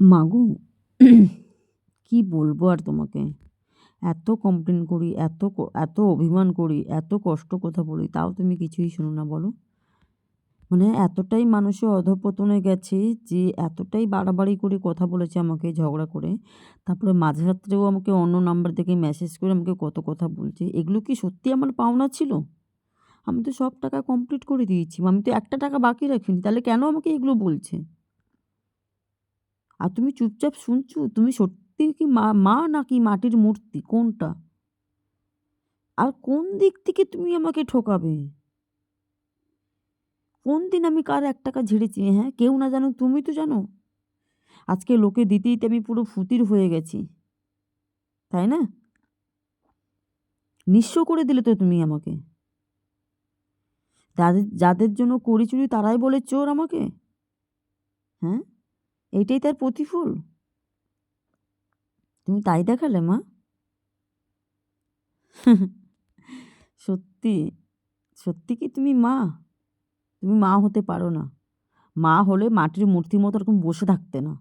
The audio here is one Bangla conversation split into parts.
মাগো কি বলব আর তোমাকে? এত কমপ্লেন করি এত এত অভিমান করি এত কষ্ট কথা বলি তাও তুমি কিছুই শোনো না বলো। মানে এতটাই মানুষের অধঃপতনে গেছে যে এতটাই বাড়াবাড়ি করে কথা বলেছে আমাকে ঝগড়া করে। তারপরে মাঝরাত্রেও আমাকে অন্য নাম্বার থেকে মেসেজ করে আমাকে কত কথা বলছে। এগুলো কি সত্যি আমার পাওনা ছিল? আমি তো সব টাকা কমপ্লিট করে দিয়েছি। আমি তো একটা টাকা বাকি রাখিনি তাহলে কেন আমাকে এগুলো বলছে? আর তুমি চুপচাপ শুনছো? তুমি সত্যি কি মা মা নাকি মাটির মূর্তি? কোনটা? আর কোন দিক থেকে তুমি আমাকে ঠকাবে? কোন দিন আমি কার এক টাকা ঝেড়েছি? হ্যাঁ কেউ না জানো তুমি তো জানো। আজকে লোকে দিতে দিতে আমি পুরো ফুতির হয়ে গেছি। তাই না? নিঃস্ব করে দিলে তো তুমি আমাকে। যাদের যাদের জন্য করি চুরি তারাই বলে চোর আমাকে? হ্যাঁ? এইটাই তার প্রতিফল। তুমি তাই দেখালে, মা? সত্যি সত্যি কি তুমি মা? তুমি মা হতে পারো না। মা হলে মাটির মূর্তির মতো এরকম বসে থাকতে না।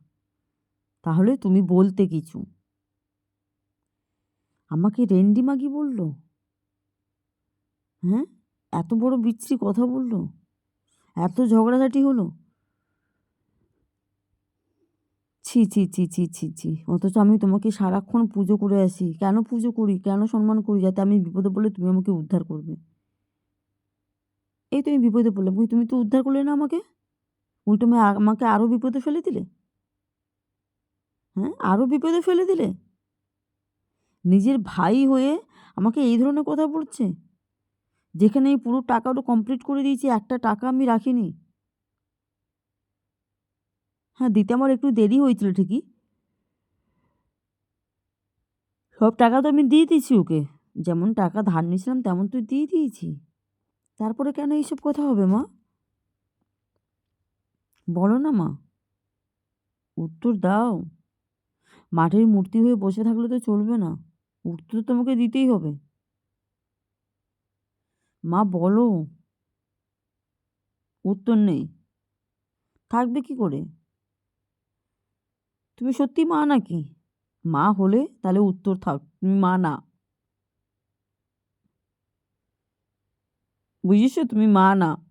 তাহলে তুমি বলতে কিছু। আমাকে রেন্ডি মাগি বলল? হ্যাঁ? এত বড় বিচ্ছিরি কথা বলল? এত ঝগড়াঝাটি হলো? ছি ছি ছি ছি ছি ছি। অথচ আমি তোমাকে সারাক্ষণ পুজো করে আসি। কেন পুজো করি? কেন সম্মান করি? যাতে আমি বিপদে পড়লে তুমি আমাকে উদ্ধার করবে। এই তো আমি বিপদে পড়লাম কই তুমি তো উদ্ধার করলে না আমাকে? উল্টো আমি আমাকে আরও বিপদে ফেলে দিলে? হ্যাঁ? আরও বিপদে ফেলে দিলে? নিজের ভাই হয়ে আমাকে এই ধরনের কথা বলছে? যেখানে এই পুরো টাকাটা কমপ্লিট করে দিয়েছি, একটা টাকা আমি রাখিনি। হ্যাঁ দিতে আমার একটু দেরি হয়েছিল ঠিকই। সব টাকা তো আমি দিয়ে দিয়েছি ওকে। যেমন টাকা ধার নিয়েছিলাম, তেমন তো দিয়ে দিয়েছি। তারপরে কেন এইসব কথা হবে মা? বলো না মা। উত্তর দাও। মাঠের মূর্তি হয়ে বসে থাকলে তো চলবে না। উত্তর তো তোমাকে দিতেই হবে। মা, বলো। উত্তর নেই। থাকবে কি করে? তুমি সত্যি মা নাকি? মা হলে তাহলে উত্তর থাক, তুমি মা না। বুঝেছ? তুমি মা না।